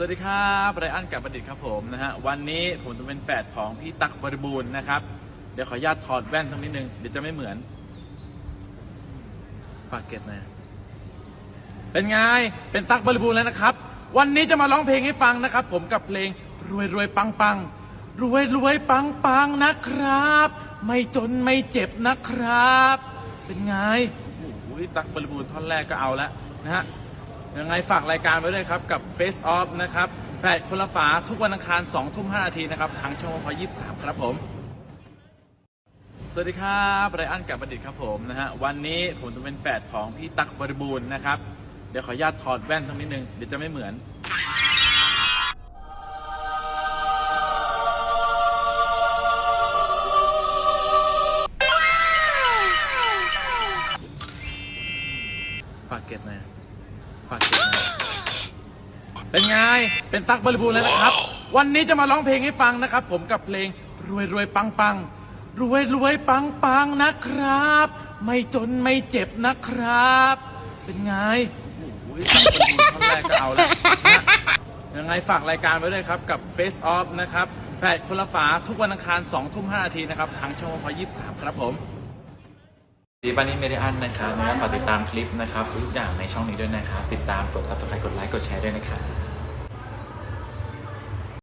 สวัสดีครับไรอันกับประดิษฐ์ครับผมนะฮะวันนี้ผมจะเป็นแฝดของพี่ตั๊กบริบูรณ์นะครับ เดี๋ยวขออนุญาตถอดแว่นตรงนิดนึงเดี๋ยวจะไม่เหมือนฝากเก็ตหนะเป็นไงเป็นตั๊กบริบูรณ์แล้วนะครับ วันนี้จะมาร้องเพลงให้ฟังนะครับ ผมกับเพลงรวยรวยปังปังรวยรวยปังปังนะครับ ไม่จนไม่เจ็บนะครับ เป็นไงโอ้โหตั๊กบริบูรณ์ท่อนแรกก็เอาแล้วนะฮะ ยังไงฝากรายการไว้ด้วยครับ กับ Face Off นะครับแฝดคนละฝาทุกวันอังคาร2ทุ่ม5นาทีนะครับ ทางช่องพอ23 ครับผม สวัสดีครับไรอันกับประดิษฐ์ครับผมนะฮะวันนี้ผมจะเป็นแฝดของพี่ตั๊กบริบูรณ์นะครับ เดี๋ยวขออนุญาตถอดแว่นตรงนิดนึง เดี๋ยวจะไม่เหมือนฝากเก็ตหนะ ฝากเก็ตหนะเป็นไง เป็นตั๊กบริบูรณ์แล้วนะครับ วันนี้จะมาร้องเพลงให้ฟังนะครับ ผมกับเพลงรวยรวยปังปังรวยรวยปังปังนะครับ ไม่จนไม่เจ็บนะครับ เป็นไงโอ้โหตั๊กบริบูรณ์ท่อนแรกก็เอาแล้วนะยังไงฝากรายการไว้ด้วยครับกับ Face Off นะครับแฝดคนละฝาทุกวันอังคาร2ทุ่ม5นาทีนะครับทางช่องพอ23 ครับผม ดีปานี้เมดิอันนะครับนะครับฝากติดตามคลิปนะครับ ทุกอย่างในช่องนี้ด้วยนะครับ ติดตามกด subscribe กดไลค์กดแชร์ด้วยนะครับ